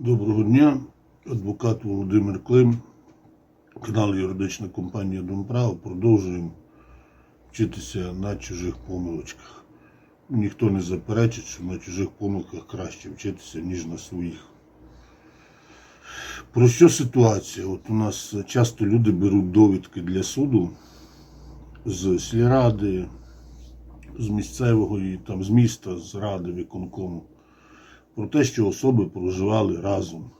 Доброго дня, адвокат Володимир Клим, канал Юридична компанія Домправо. Продовжуємо вчитися на чужих помилочках. Ніхто не заперечить, що на чужих помилках краще вчитися, ніж на своїх. Про що ситуація? От у нас часто люди беруть довідки для суду з сільради, з місцевого і там з міста, з ради виконкому про те, що особи проживали разом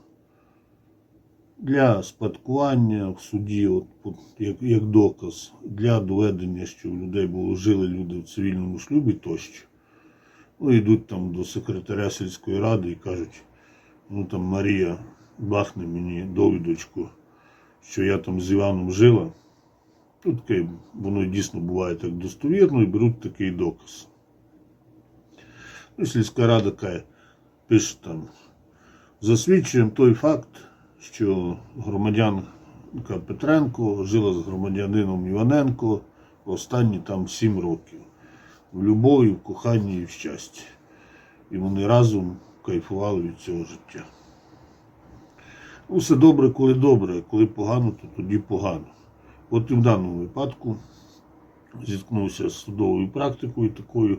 для спадкування в суді, от, як, як доказ, для доведення, що у людей було жили люди в цивільному шлюбі тощо. Ну, йдуть там до секретаря сільської ради і кажуть, ну там Марія бахне мені довідочку, що я там з Іваном жила. Ну, таке, воно дійсно буває так достовірно і беруть такий доказ. Ну, сільська рада каже, там, засвідчуємо той факт, що громадянка Петренко жила з громадянином Іваненко останні там сім років. В любові, в коханні і в щасті. І вони разом кайфували від цього життя. Все добре, коли добре, коли погано, то тоді погано. От і в даному випадку зіткнувся з судовою практикою такою.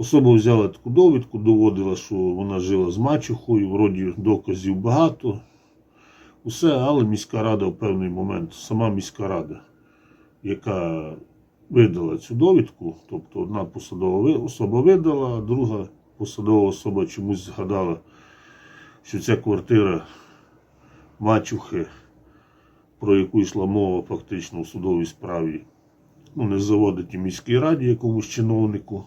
Особа взяла таку довідку, доводила, що вона жила з мачухою, вроді доказів багато. Усе, але міська рада в певний момент, сама міська рада, яка видала цю довідку, тобто одна посадова особа видала, а друга посадова особа чомусь згадала, що ця квартира мачухи, про яку йшла мова фактично у судовій справі, ну, не заводить і міській раді якомусь чиновнику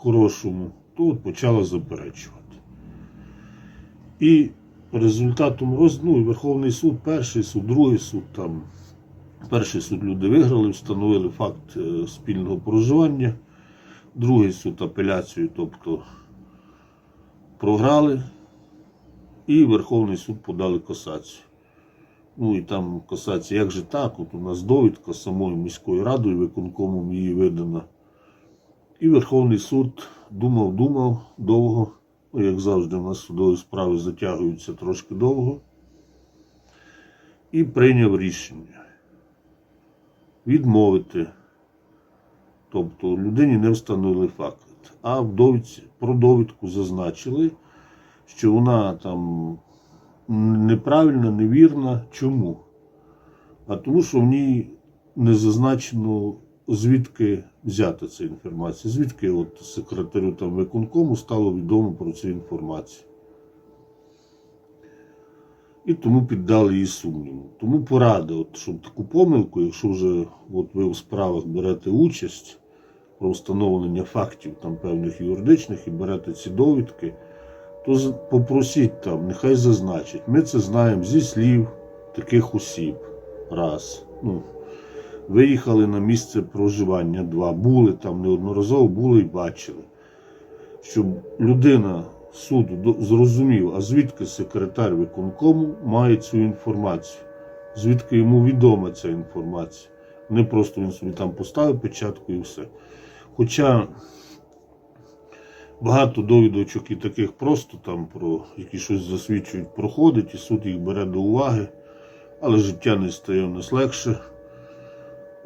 хорошому, то от почала заперечувати. І результатом ну, Верховний суд, перший суд, другий суд, там перший суд люди виграли, встановили факт е, спільного проживання, другий суд апеляцію, тобто програли, і Верховний суд подали касацію. Ну і там касація, як же так? От у нас довідка самою міською радою, виконкомом її видана. І Верховний суд думав, думав довго, як завжди, у нас судові справи затягуються трошки довго, і прийняв рішення відмовити. Тобто людині не встановили факт. А в довідці, про довідку зазначили, що вона там неправильна, невірна. Чому? А тому, що в ній не зазначено, звідки взята ця інформація, звідки от секретарю там виконкому стало відомо про цю інформацію. І тому піддали її сумніву. Тому порада, от, щоб таку помилку, якщо вже от ви в справах берете участь про встановлення фактів там певних юридичних і берете ці довідки, то попросіть там, нехай зазначать. Ми це знаємо зі слів таких осіб. Раз. Ну, виїхали на місце проживання, два. Були там неодноразово, були і бачили. Щоб людина суду зрозумів, а звідки секретар виконкому має цю інформацію, звідки йому відома ця інформація. Не просто він собі там поставив печатку і все. Хоча багато довідочок і таких просто там про які щось засвідчують, проходить, і суд їх бере до уваги, але життя не стає у нас легше.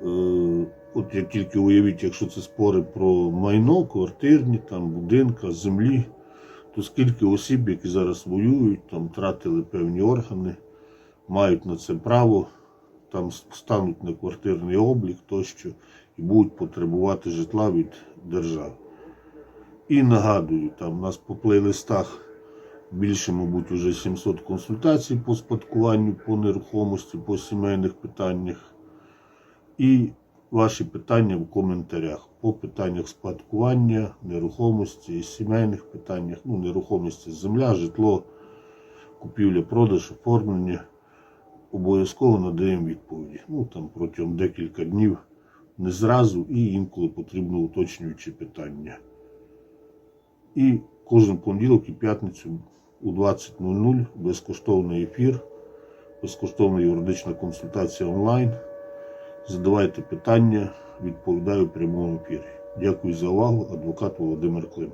Е, От як тільки уявіть, якщо це спори про майно, квартирні, там, будинка, землі, то скільки осіб, які зараз воюють, там тратили певні органи, мають на це право, там стануть на квартирний облік тощо і будуть потребувати житла від держави. І нагадую, там у нас по плейлистах більше, мабуть, уже 700 консультацій по спадкуванню, по нерухомості, по сімейних питаннях. І ваші питання в коментарях по питаннях спадкування, нерухомості, сімейних питаннях, ну, нерухомості, земля, житло, купівля, продаж, оформлення. Обов'язково надаємо відповіді. Ну, там протягом декілька днів, не зразу, і інколи потрібно уточнюючі питання. І кожен понеділок і п'ятницю у 20.00 безкоштовний ефір, безкоштовна юридична консультація онлайн. Задавайте питання, відповідаю в прямому ефірі. Дякую за увагу, адвокат Володимир Клим.